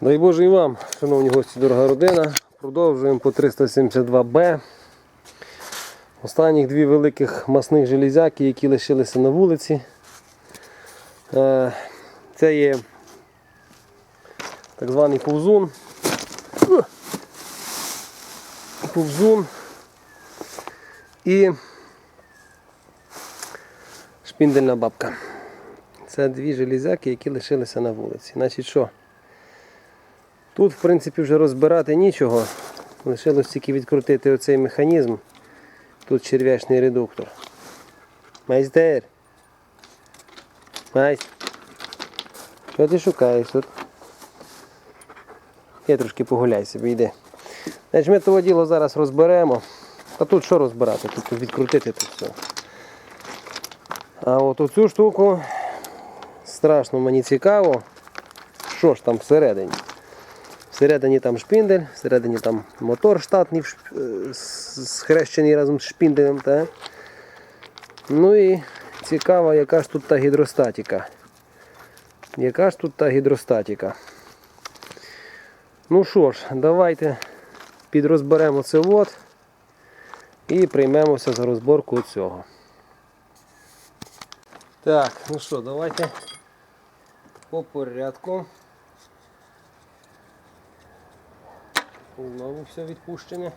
Дай Боже і вам, шановні гості, дорога родина. Продовжуємо по 372Б. Останніх дві великих масних железяки, які лишилися на вулиці. Е, Це є так званий повзун. Повзун і шпіндельна бабка. Це дві железяки, які лишилися на вулиці. Значить що? Тут, в принципі, вже розбирати нічого. Лишилось тільки відкрутити оцей механізм. Тут черв'ячний редуктор. Майстер. Майстер. Що ти шукаєш тут? Я трошки погуляй собі, йди. Значить, ми того діло зараз розберемо. А тут що розбирати? Тут відкрутити тут все. А от оцю штуку страшно мені цікаво. Що ж там всередині? Всередині там шпіндель, всередині там мотор штатний е, схрещений разом з шпінделем. Та? Ну і цікаво, яка ж тут та гідростатика. Яка ж тут та гідростатика? Ну що ж, давайте підрозберемо це от і приймемося за розборку цього. Так, ну що, давайте по порядку. Знову все відпущене.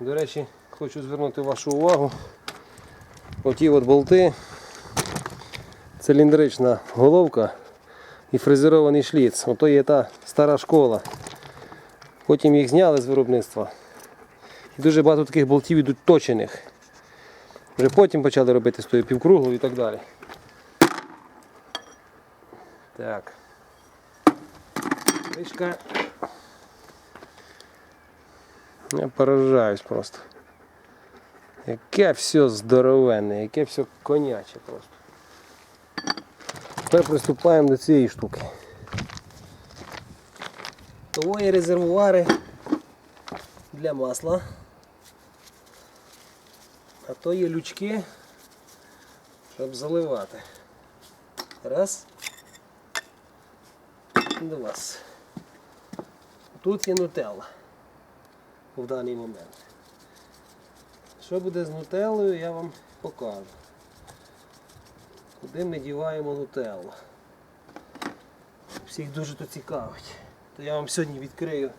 До речі, хочу звернути вашу увагу. Оті от болти, циліндрична головка і фрезерований шліц. Ото є та стара школа. Потім їх зняли з виробництва. І дуже багато таких болтів ідуть точених. Вже потім почали робити з тою півкруглою і так далі. Так. Кришка. Я поражаюсь просто. Яке все здоровенне, яке все коняче просто. Тепер приступаємо до цієї штуки. Того резервуари для масла. А то є лючки, щоб заливати. Раз. Два. Тут є нутелла в даний момент. Що буде з нутеллою, я вам покажу. Куди ми діваємо нутеллу. Всіх дуже то цікавить. То я вам сьогодні відкрию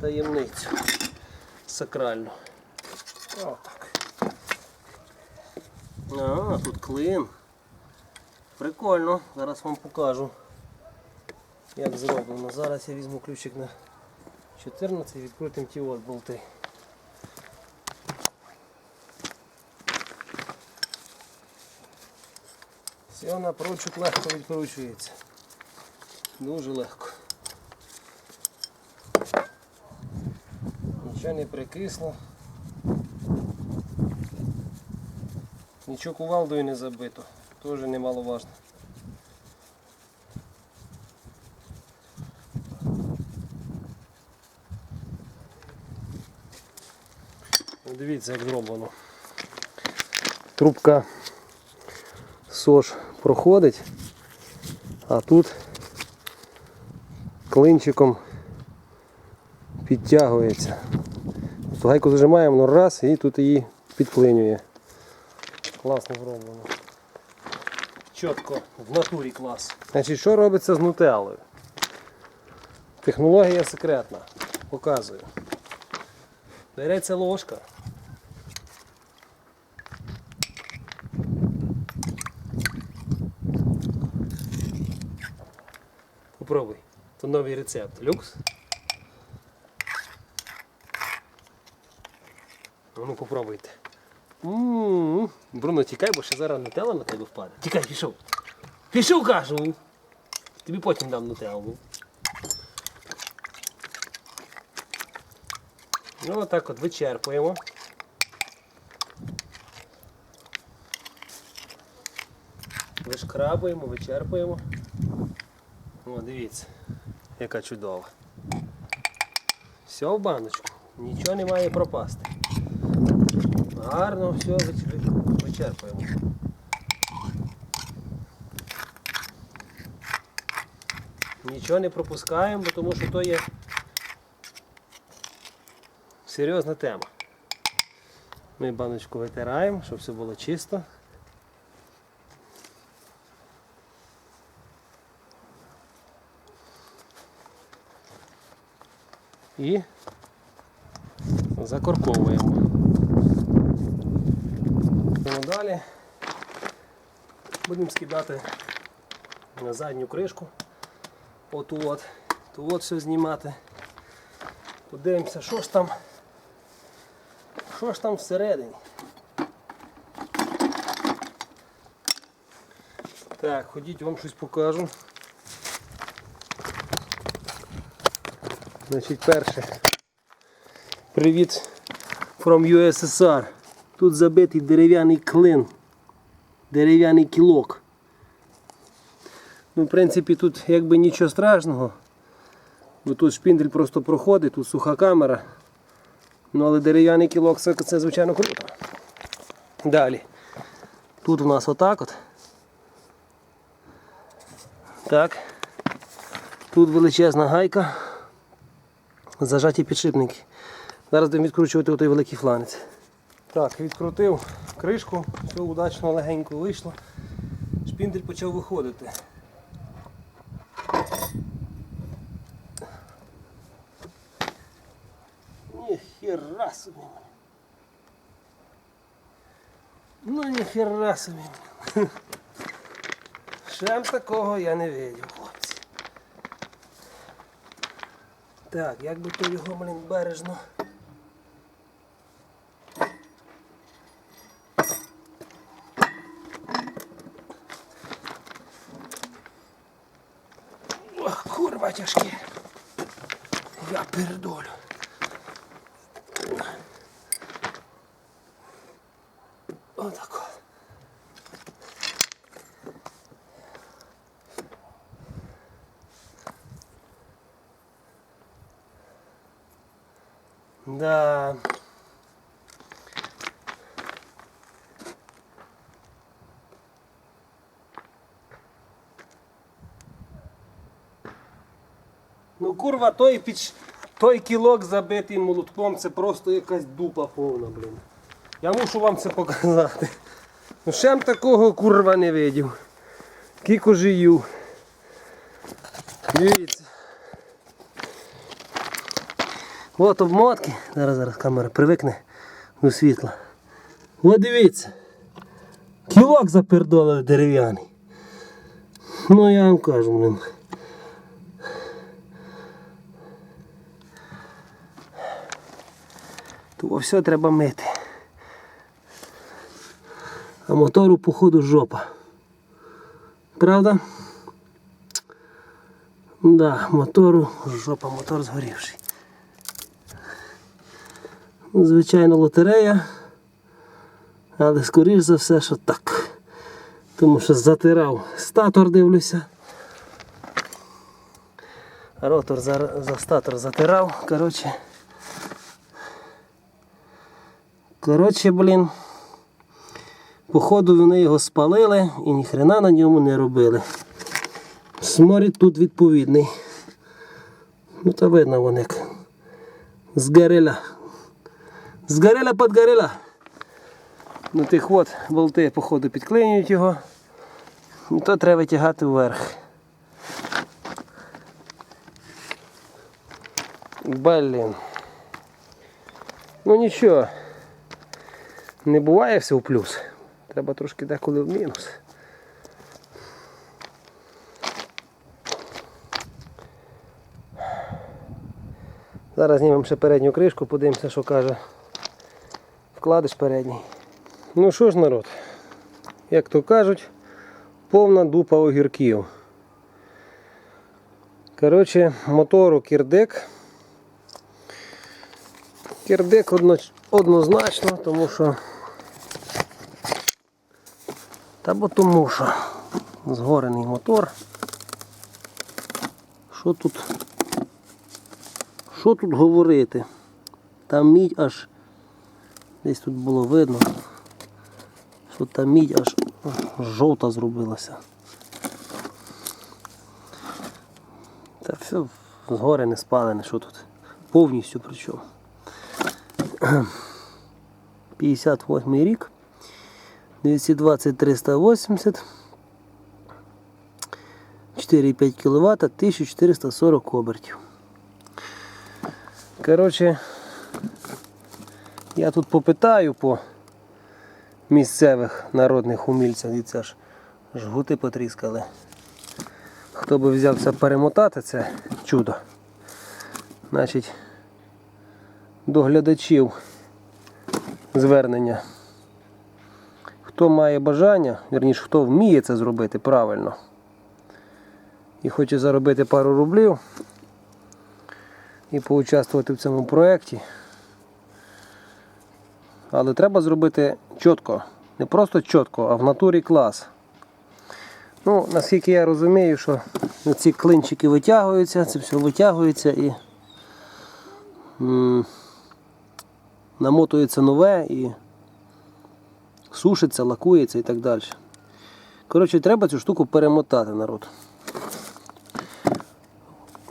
таємницю сакральну. Отак. А, тут клин. Прикольно, зараз вам покажу, як зроблено. Зараз я візьму ключик на 14 і відкрутимо ті от болти. Все напрочуд легко відкручується. Дуже легко. Нічого не прикисло. Нічого кувалдою не забито. Теж немаловажно. Дивіться, як зроблено. Трубка СОЖ проходить, а тут клинчиком підтягується. Гайку зажимаємо ну, раз і тут її підклинює. Класно зроблено. Чітко, в натурі клас. Значить, що робиться з нутеллою? Технологія секретна. Показую. Береться ложка. Попробуй. Це новий рецепт. Люкс. Ну попробуйте. М-м-м. Бруно, тікай, бо ще зараз нутелла на тебе впаде. Тікай, пішов. Пішов, кажу. Тобі потім дам нутеллу. Ну отак от вичерпуємо. Вишкрабуємо, вичерпуємо. О, дивіться, яка чудова. Все в баночку. Нічого не має пропасти. Гарно все вичерпуємо. Нічого не пропускаємо, тому що то є серйозна тема. Ми баночку витираємо, щоб все було чисто. І закорковуємо. Йдемо далі. Будемо скидати на задню кришку. Оту от. Ту от все знімати. Подивимося, що ж там. Що ж там всередині. Так, ходіть, вам щось покажу. Значить, перше. Привіт from USSR. Тут забитий дерев'яний клин. Дерев'яний кілок. Ну, в принципі, тут якби нічого страшного. Бо тут шпіндель просто проходить, тут суха камера. Ну, але дерев'яний кілок це, це звичайно круто. Далі. Тут у нас отак от. Так. Тут величезна гайка. Зажаті підшипники. Зараз будемо відкручувати той великий фланець. Так, відкрутив кришку, все удачно легенько вийшло. Шпіндель почав виходити. Ніхера собі. Ну ніхера собі. Шем такого я не видів, хлопці. Так, як би то його, блін, бережно. Я передолю. Отако. Да. Ну курва, той піч... той кілок забитий молотком, це просто якась дупа повна, блін. Я мушу вам це показати. Ну б такого курва не видів. Кіко жию. Дивіться. От обмотки. Зараз зараз камера привикне до світла. От дивіться. Кілок запердолив дерев'яний. Ну я вам кажу, блин. То все треба мити. А мотору походу жопа. Правда? Да, мотору жопа, мотор згорівший. Звичайно, лотерея. Але скоріш за все, що так. Тому що затирав статор, дивлюся. Ротор за, за статор затирав. Коротше. Коротше, блін. Походу вони його спалили і ніхрена на ньому не робили. Сморід тут відповідний. Ну то видно вон як. Згоріла. Згоріла подгоріла. Ну тих от болти, походу, підклинюють його. І то треба тягати вверх. Блін. Ну нічого. Не буває все в плюс. Треба трошки деколи в мінус. Зараз знімемо ще передню кришку, подивимося, що каже вкладиш передній. Ну що ж, народ, як то кажуть, повна дупа огірків. Коротше, мотору кірдек. Кірдек одно, однозначно, тому що. Та бо тому що згорений мотор. Що тут? Що тут говорити? Там мідь аж Десь тут було видно, що та мідь аж жовта зробилася. Та все згори не спалене, що тут. Повністю причому. 58 рік. 220 380 4,5 кВт, 1440 обертів. Коротше, я тут попитаю по місцевих народних умільців, і це ж жгути потріскали. Хто би взявся перемотати це чудо, значить до глядачів звернення. Хто має бажання, вірніше, хто вміє це зробити правильно і хоче заробити пару рублів і поучаствувати в цьому проєкті. Але треба зробити чітко. Не просто чітко, а в натурі клас. Ну, наскільки я розумію, що ці клинчики витягуються, це все витягується і намотується нове і сушиться, лакується і так далі. Коротше, треба цю штуку перемотати народ.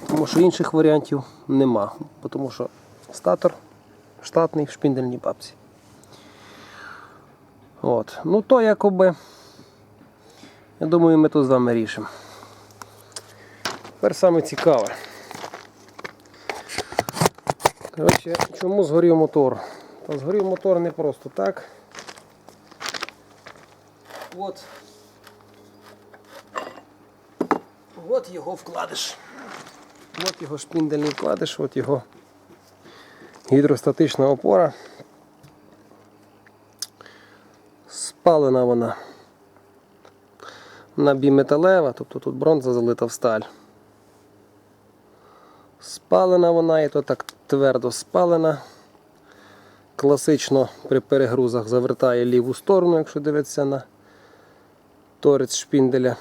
Тому що інших варіантів нема. Тому що статор штатний в шпіндельній бабці. От. Ну то якоби. Я думаю, ми тут з вами рішимо. Тепер саме цікаве. Коротше, чому згорів мотор? Та згорів мотор не просто так. От. От його вкладиш. От його шпіндельний вкладиш, от його гідростатична опора. Спалена вона на біметалева, тобто тут бронза залита в сталь. Спалена вона і то так твердо спалена. Класично при перегрузах завертає ліву сторону, якщо дивитися на торець шпінделя.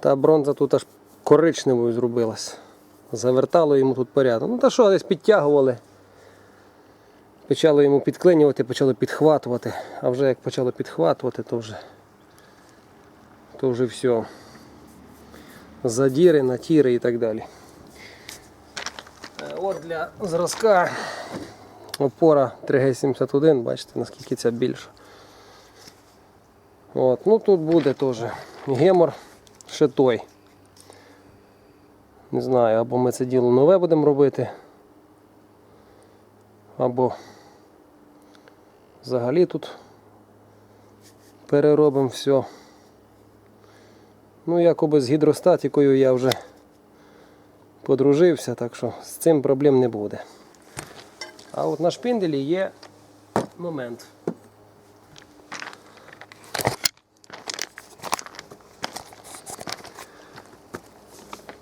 Та бронза тут аж коричневою зробилась. Завертало йому тут порядок. Ну та що, десь підтягували. Почало йому підклинювати, почало підхватувати. А вже як почало підхватувати, то вже то вже все. Задіри, натіри і так далі. От для зразка опора 3G71, бачите, наскільки ця більша. От, ну тут буде теж гемор ще той. Не знаю, або ми це діло нове будемо робити, або взагалі тут переробимо все. Ну, якоби з гідростатікою я вже подружився, так що з цим проблем не буде. А от на шпинделі є момент.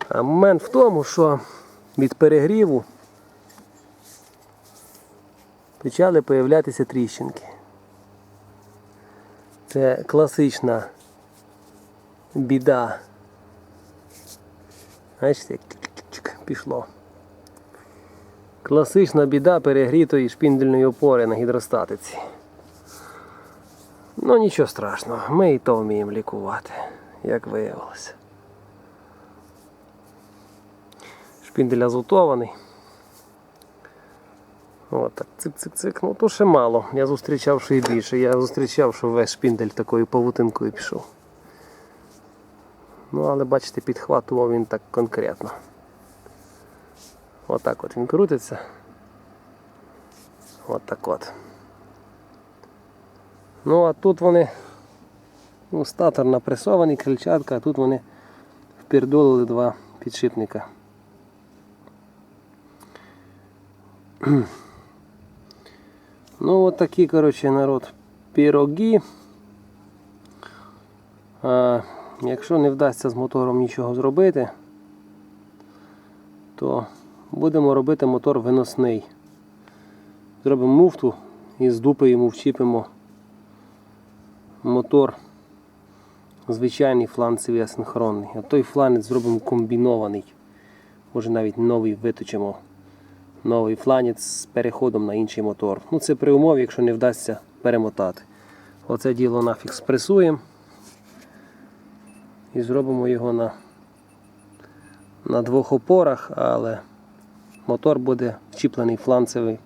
А момент в тому, що від перегріву почали появлятися тріщинки. Це класична біда. Чик-чик-чик пішло. Класична біда перегрітої шпіндельної опори на гідростатиці. Ну нічого страшного, ми і то вміємо лікувати, як виявилося. Шпіндель азотований. От так, цик-цик-цик. Ну то ще мало. Я зустрічав що і більше. Я зустрічав, що весь шпіндель такою павутинкою пішов. Ну, але бачите, підхватував він так конкретно. Отак от він крутиться. От так от. Ну а тут вони ну, статор напресований, крильчатка, а тут вони впірдолили два підшипника. Ну от такі, коротше, народ, піроги. А, якщо не вдасться з мотором нічого зробити, то будемо робити мотор виносний. Зробимо муфту і з дупи йому вчіпимо мотор звичайний фланцевий асинхронний. А той фланець зробимо комбінований. Може навіть новий виточимо новий фланець з переходом на інший мотор. Ну це при умові, якщо не вдасться перемотати. Оце діло нафіг спресуємо і зробимо його на, на двох опорах, але мотор буде вчіплений фланцевий,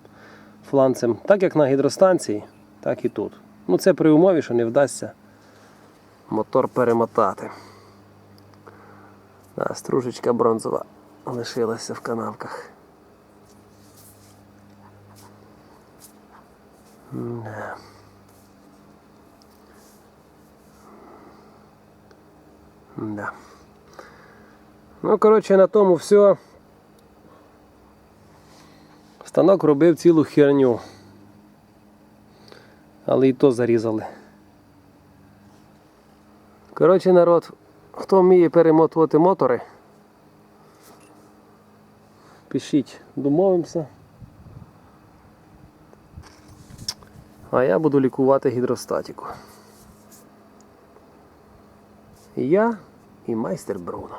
фланцем, так як на гідростанції, так і тут. Ну це при умові, що не вдасться мотор перемотати. Да, стружечка бронзова лишилася в канавках. Да. Да. Ну, коротше, на тому все. Станок робив цілу херню. Але і то зарізали. Коротше, народ, хто вміє перемотувати мотори, пишіть, домовимося. А я буду лікувати гідростатику. І я, і майстер Бруно.